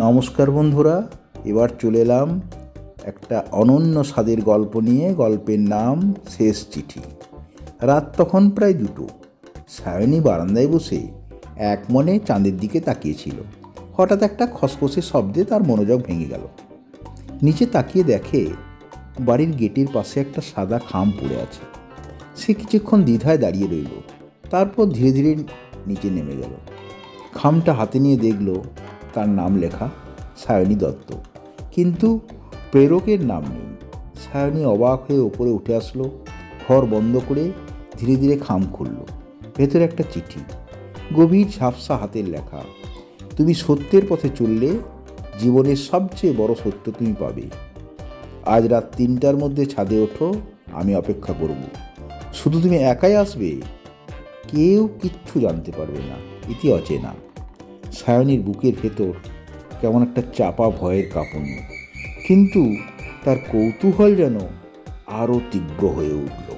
নমস্কার বন্ধুরা, এবার চলে এলাম একটা অনন্য স্বাদের গল্প নিয়ে। গল্পের নাম শেষ চিঠি। রাত তখন প্রায় দুটো। সায়নী বারান্দায় বসে এক মনে চাঁদের দিকে তাকিয়েছিল হঠাৎ একটা খসখসে শব্দে তার মনোযোগ ভেঙে গেল। নিচে তাকিয়ে দেখে বাড়ির গেটের পাশে একটা সাদা খাম পড়ে আছে। সে কিছুক্ষণ দ্বিধায় দাঁড়িয়ে রইল। তারপর ধীরে ধীরে নিচে নেমে গেল। খামটা হাতে নিয়ে দেখল তার নাম লেখা সায়নী দত্ত। কিন্তু প্রেরকের নাম নেই। সায়নী অবাক হয়ে ওপরে উঠে আসলো, ঘর বন্ধ করে ধীরে ধীরে খাম খুলল। ভেতরে একটা চিঠি, গভীর ঝাপসা হাতের লেখা, তুমি সত্যের পথে চললে জীবনের সবচেয়ে বড় সত্য তুমি পাবে। আজ রাত তিনটার মধ্যে ছাদে ওঠো, আমি অপেক্ষা করব। শুধু তুমি একাই আসবে? কেউ কিচ্ছু জানতে পারবে না, ইতি অচেনা। সায়নীর বুকের ভেতর কেমন একটা চাপা ভয়ের কাঁপুনি। কিন্তু তার কৌতূহল যেন আরও তীব্র হয়ে উঠল।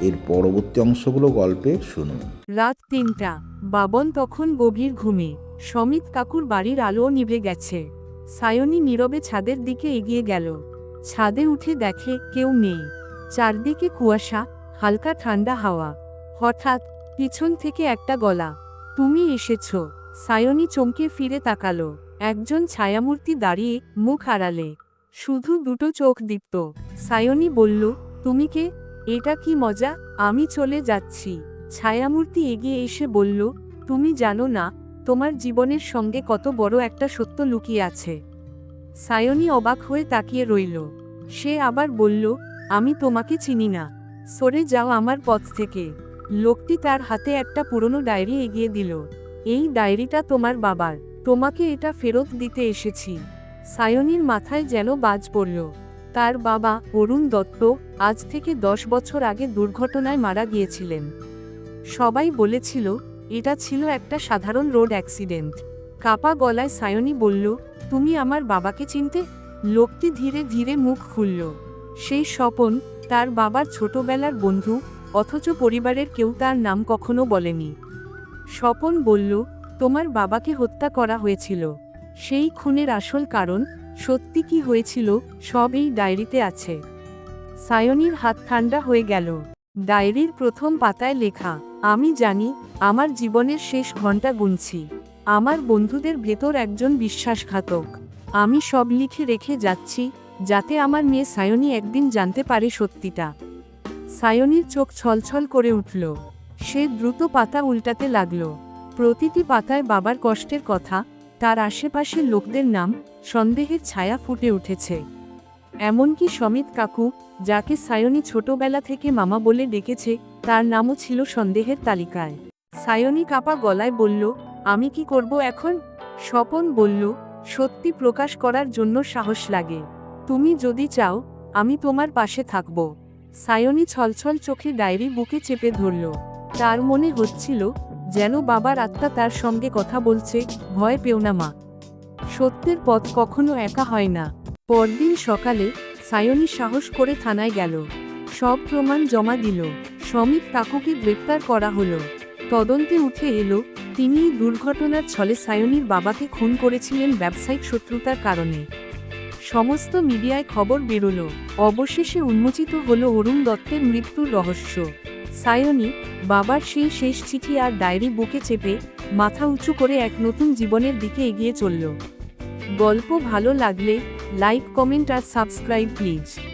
এর পরবর্তী অংশগুলো গল্পের শুনুন। রাত তিনটা। বাবন তখন গভীর ঘুমে। সমিত কাকুর বাড়ির আলো নিভে গেছে। সায়নী নীরবে ছাদের দিকে এগিয়ে গেল। ছাদে উঠে দেখে কেউ নেই। চারদিকে কুয়াশা, হালকা ঠান্ডা হাওয়া। হঠাৎ পিছন থেকে একটা গলা, তুমি এসেছ। সায়নী চমকে ফিরে তাকালো। একজন ছায়ামূর্তি দাঁড়িয়ে মুখ আড়ালে শুধু দুটো চোখ দীপ্ত। সায়নী বলল, তুমি কে? এটা কি মজা? আমি চলে যাচ্ছি। ছায়ামূর্তি এগিয়ে এসে বলল, তুমি জানো না, তোমার জীবনের সঙ্গে কত বড় একটা সত্য লুকিয়ে আছে। সায়নী অবাক হয়ে তাকিয়ে রইল। সে আবার বলল, আমি তোমাকে চিনি না। সরে যাও আমার পথ থেকে। লোকটি তার হাতে একটা পুরনো ডায়েরি এগিয়ে দিল। এই ডায়েরিটা তোমার বাবার। তোমাকে এটা ফেরত দিতে এসেছি। সায়নীর মাথায় যেন বাজ পড়ল। তার বাবা অরুণ দত্ত আজ থেকে দশ বছর আগে দুর্ঘটনায় মারা গিয়েছিলেন। সবাই বলেছিল, এটা ছিল একটা সাধারণ রোড অ্যাক্সিডেন্ট। কাপা গলায় সায়নী বলল, তুমি আমার বাবাকে চিনতে? লোকটি ধীরে ধীরে মুখ খুলল। সেই স্বপন, তার বাবার ছোটবেলার বন্ধু, অথচ পরিবারের কেউ তার নাম কখনো বলেনি। স্বপন বলল, তোমার বাবাকে হত্যা করা হয়েছিল। সেই খুনের আসল কারণ, সত্যি কি হয়েছিল, সব এই ডায়েরিতে আছে। সায়নির হাত ঠান্ডা হয়ে গেল। ডায়েরির প্রথম পাতায় লেখা, আমি জানি, আমার জীবনের শেষ ঘণ্টা গুনছি। আমার বন্ধুদের ভেতর একজন বিশ্বাসঘাতক। আমি সব লিখে রেখে যাচ্ছি, যাতে আমার মেয়ে সায়নি একদিন জানতে পারে সত্যিটা। সায়নির চোখ ছলছল করে উঠল। সে দ্রুত পাতা উল্টাতে লাগল। প্রতিটি পাতায় বাবার কষ্টের কথা, তার আশেপাশের লোকদের নাম, সন্দেহের ছায়া ফুটে উঠেছে। এমনকি সমিত কাকু, যাকে সায়নী ছোটবেলা থেকে মামা বলে ডেকেছে, তার নামও ছিল সন্দেহের তালিকায়। সায়নী কাপা গলায় বলল, আমি কি করব এখন? স্বপন বলল, সত্যি প্রকাশ করার জন্য সাহস লাগে। তুমি যদি চাও, আমি তোমার পাশে থাকব। সায়নী ছলছল চোখে ডায়েরি বুকে চেপে ধরল। তার মনে হচ্ছিল যেন বাবার আত্মা তার সঙ্গে কথা বলছে, ভয় পেও না মা। সত্যের পথ কখনো একা হয় না। পরদিন সকালে সায়নী সাহস করে থানায় গেল। সব প্রমাণ জমা দিল। শ্রমিক কাকুকে গ্রেপ্তার করা হলো। তদন্তে উঠে এলো, তিনি দুর্ঘটনার ছলে সায়নীর বাবাকে খুন করেছিলেন ব্যবসায়িক শত্রুতার কারণে। সমস্ত মিডিয়ায় খবর বেরোল। অবশেষে উন্মোচিত হল অরুণ দত্তের মৃত্যুর রহস্য। সায়নী বাবার সেই শেষ চিঠি আর ডায়েরি বুকে চেপে মাথা উঁচু করে এক নতুন জীবনের দিকে এগিয়ে চলল। গল্প ভালো লাগলে লাইক, কমেন্ট আর সাবস্ক্রাইব প্লিজ।